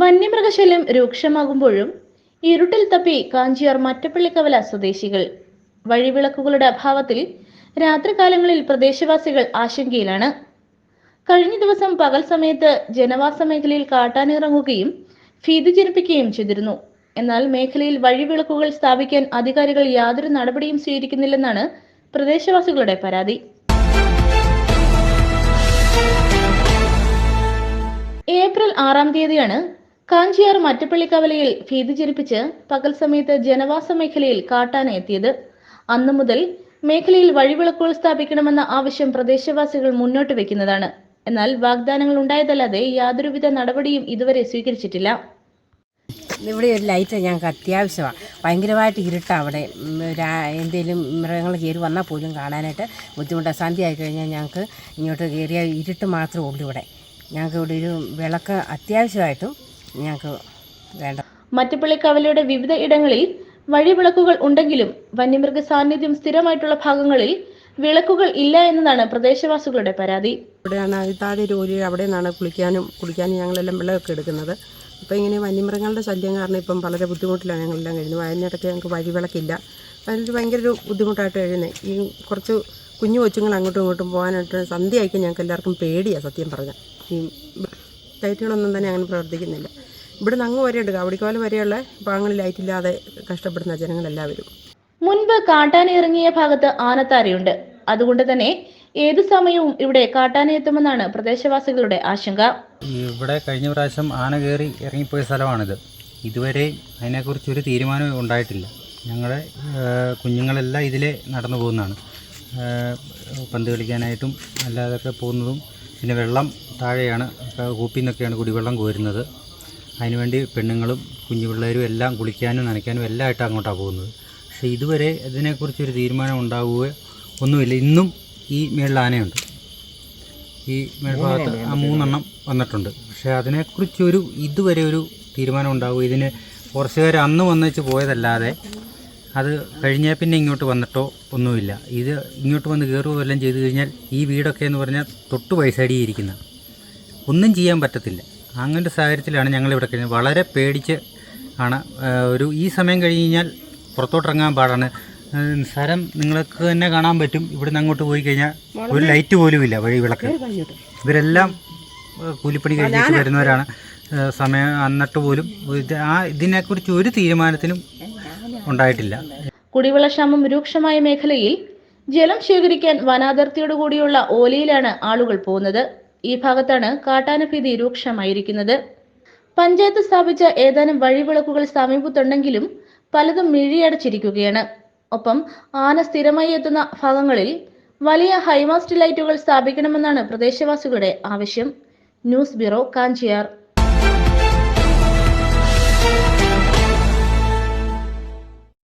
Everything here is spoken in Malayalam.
വന്യമൃഗശല്യം രൂക്ഷമാകുമ്പോഴും ഇരുട്ടിൽ തപ്പി കാഞ്ചിയാർ മറ്റപ്പള്ളിക്കവല സ്വദേശികൾ. വഴിവിളക്കുകളുടെ അഭാവത്തിൽ രാത്രികാലങ്ങളിൽ പ്രദേശവാസികൾ ആശങ്കയിലാണ്. കഴിഞ്ഞ ദിവസം പകൽ സമയത്ത് ജനവാസ മേഖലയിൽ കാട്ടാനിറങ്ങുകയും ഭീതി ജനിപ്പിക്കുകയും ചെയ്തിരുന്നു. എന്നാൽ മേഖലയിൽ വഴിവിളക്കുകൾ സ്ഥാപിക്കാൻ അധികാരികൾ യാതൊരു നടപടിയും സ്വീകരിക്കുന്നില്ലെന്നാണ് പ്രദേശവാസികളുടെ പരാതി. ഏപ്രിൽ ആറാം തീയതിയാണ് കാഞ്ചിയാർ മറ്റപ്പള്ളിക്കവലയിൽ ഭീതി ജനിപ്പിച്ച് പകൽ സമയത്ത് ജനവാസ മേഖലയിൽ കാട്ടാന എത്തിയത്. അന്നു മുതൽ മേഖലയിൽ വഴിവിളക്കുകൾ സ്ഥാപിക്കണമെന്ന ആവശ്യം പ്രദേശവാസികൾ മുന്നോട്ട് വെക്കുന്നതാണ്. എന്നാൽ വാഗ്ദാനങ്ങൾ ഉണ്ടായതല്ലാതെ യാതൊരുവിധ നടപടിയും ഇതുവരെ സ്വീകരിച്ചിട്ടില്ല. ഇവിടെ ഒരു ലൈറ്റ് ഞങ്ങൾക്ക് അത്യാവശ്യമാണ് ഭയങ്കരമായിട്ട് ഇരുട്ടാണ് അവിടെ. എന്തെങ്കിലും മൃഗങ്ങൾ കയറി വന്നാൽ പോലും കാണാനായിട്ട് ബുദ്ധിമുട്ടാണ് സന്ധ്യ ആയി കഴിഞ്ഞാൽ ഞങ്ങൾക്ക് ഇങ്ങോട്ട് കയറിയ ഇരുട്ട് മാത്രമേ ഉള്ളൂ ഇവിടെ. ഞങ്ങൾക്ക് ഇവിടെ ഒരു വിളക്ക് അത്യാവശ്യമായിട്ടും ഞങ്ങൾക്ക് വേണ്ട. മറ്റപ്പള്ളിക്കവലയുടെ വിവിധ ഇടങ്ങളിൽ വഴിവിളക്കുകൾ ഉണ്ടെങ്കിലും വന്യമൃഗ സാന്നിധ്യം സ്ഥിരമായിട്ടുള്ള ഭാഗങ്ങളിൽ വിളക്കുകൾ ഇല്ല എന്നതാണ് പ്രദേശവാസികളുടെ പരാതി. ഇവിടെയാണ് താഴെ ഒരു ഓലി അവിടെ നിന്നാണ് കുളിക്കാനും കുളിക്കാനും ഞങ്ങളെല്ലാം വെള്ളമൊക്കെ എടുക്കുന്നത്. അപ്പോൾ ഇങ്ങനെ വന്യമൃഗങ്ങളുടെ ശല്യം കാരണം ഇപ്പം വളരെ ബുദ്ധിമുട്ടിലാണ് ഞങ്ങളെല്ലാം കഴിയുന്നത്. അതിനിടയ്ക്ക് ഞങ്ങൾക്ക് വഴിവിളക്കില്ല. അതിനൊരു ഭയങ്കര ഒരു ബുദ്ധിമുട്ടായിട്ട് കഴിയുന്നത് ഈ കുറച്ച് കുഞ്ഞു കൊച്ചുങ്ങൾ അങ്ങോട്ടും ഇങ്ങോട്ടും പോകാനായിട്ട് സന്ധ്യയായിരിക്കും ഞങ്ങൾക്ക് എല്ലാവർക്കും പേടിയാണ് സത്യം പറഞ്ഞാൽ ഈ ലൈറ്റുകളൊന്നും തന്നെ അങ്ങനെ പ്രവർത്തിക്കുന്നില്ല. ഇവിടുന്ന് അങ്ങ് വരെ ഉണ്ട് കാവടിക്കോല വരെയുള്ള ഭാഗങ്ങളിൽ ലൈറ്റില്ലാതെ കഷ്ടപ്പെടുന്ന ജനങ്ങളെല്ലാവരും. മുൻപ് കാട്ടാന ഇറങ്ങിയ ഭാഗത്ത് ആനത്താരയുണ്ട്. അതുകൊണ്ട് തന്നെ ഏതു സമയവും ഇവിടെ കാട്ടാന എത്തുമെന്നാണ് പ്രദേശവാസികളുടെ ആശങ്ക. ഇവിടെ കഴിഞ്ഞ പ്രാവശ്യം ആന കയറി ഇറങ്ങിപ്പോയ സ്ഥലമാണിത്. ഇതുവരെ അതിനെക്കുറിച്ച് ഒരു തീരുമാനം ഉണ്ടായിട്ടില്ല ഞങ്ങളുടെ കുഞ്ഞുങ്ങളെല്ലാം ഇതിലെ നടന്നു പോകുന്നതാണ്. പന്ത് കളിക്കാനായിട്ടും അല്ലാതൊക്കെ പോകുന്നതും പിന്നെ വെള്ളം താഴെയാണ് കൂപ്പിൽ നിന്നൊക്കെയാണ് കുടിവെള്ളം കോരുന്നത്. അതിനുവേണ്ടി പെണ്ണുങ്ങളും കുഞ്ഞു പിള്ളേരും എല്ലാം കുളിക്കാനും നനയ്ക്കാനും എല്ലാം ആയിട്ട് അങ്ങോട്ടാണ് പോകുന്നത്. പക്ഷേ ഇതുവരെ ഇതിനെക്കുറിച്ചൊരു തീരുമാനം ഉണ്ടാവുക ഒന്നുമില്ല. ഇന്നും ഈ മേളിൽ ആനയുണ്ട്. ഈ മേൽഭാഗത്ത് ആ മൂന്നെണ്ണം വന്നിട്ടുണ്ട്. പക്ഷേ അതിനെക്കുറിച്ചൊരു ഇതുവരെ ഒരു തീരുമാനം ഉണ്ടാവും ഇതിന് കുറച്ചുപേർ അന്ന് വന്നേച്ച് പോയതല്ലാതെ അത് കഴിഞ്ഞാൽ പിന്നെ ഇങ്ങോട്ട് വന്നിട്ടോ ഒന്നുമില്ല. ഇത് ഇങ്ങോട്ട് വന്ന് കയറുകയോ എല്ലാം ചെയ്തു കഴിഞ്ഞാൽ ഈ വീടൊക്കെ എന്ന് പറഞ്ഞാൽ തൊട്ട് പൈസടി ഇരിക്കുന്ന. ഒന്നും ചെയ്യാൻ പറ്റത്തില്ല. അങ്ങനത്തെ സാഹചര്യത്തിലാണ് ഞങ്ങളിവിടെ കഴിഞ്ഞത്. വളരെ പേടിച്ച് ആണ് ഒരു ഈ സമയം കഴിഞ്ഞ് കഴിഞ്ഞാൽ പുറത്തോട്ടിറങ്ങാൻ പാടാണ്. സ്ഥലം നിസ്സാരം നിങ്ങൾക്ക് തന്നെ കാണാൻ പറ്റും. ഇവിടുന്ന് അങ്ങോട്ട് പോയി കഴിഞ്ഞാൽ ഒരു ലൈറ്റ് പോലും ഇല്ല വഴി വിളക്ക്. ഇവരെല്ലാം കൂലിപ്പണി കഴിഞ്ഞിട്ട് വരുന്നവരാണ്. സമയം അന്നിട്ട് പോലും ആ ഇതിനെക്കുറിച്ച് ഒരു തീരുമാനത്തിനും ഉണ്ടായിട്ടില്ല. കുടിവെള്ളക്ഷാമം രൂക്ഷമായ മേഖലയിൽ ജലം ശേഖരിക്കാൻ വനാതിർത്തിയോടുകൂടിയുള്ള ഓലിയിലാണ് ആളുകൾ പോകുന്നത്. ഈ ഭാഗത്താണ് കാട്ടാനഭീതി രൂക്ഷമായിരിക്കുന്നത്. പഞ്ചായത്ത് സ്ഥാപിച്ച ഏതാനും വഴിവിളക്കുകൾ സമീപത്തുണ്ടെങ്കിലും പലതും മിഴിയടച്ചിരിക്കുകയാണ്. ഒപ്പം ആന സ്ഥിരമായി എത്തുന്ന ഭാഗങ്ങളിൽ വലിയ ഹൈമാസ്റ്റ് ലൈറ്റുകൾ സ്ഥാപിക്കണമെന്നാണ് പ്രദേശവാസികളുടെ ആവശ്യം. News bureau Kanchiyar.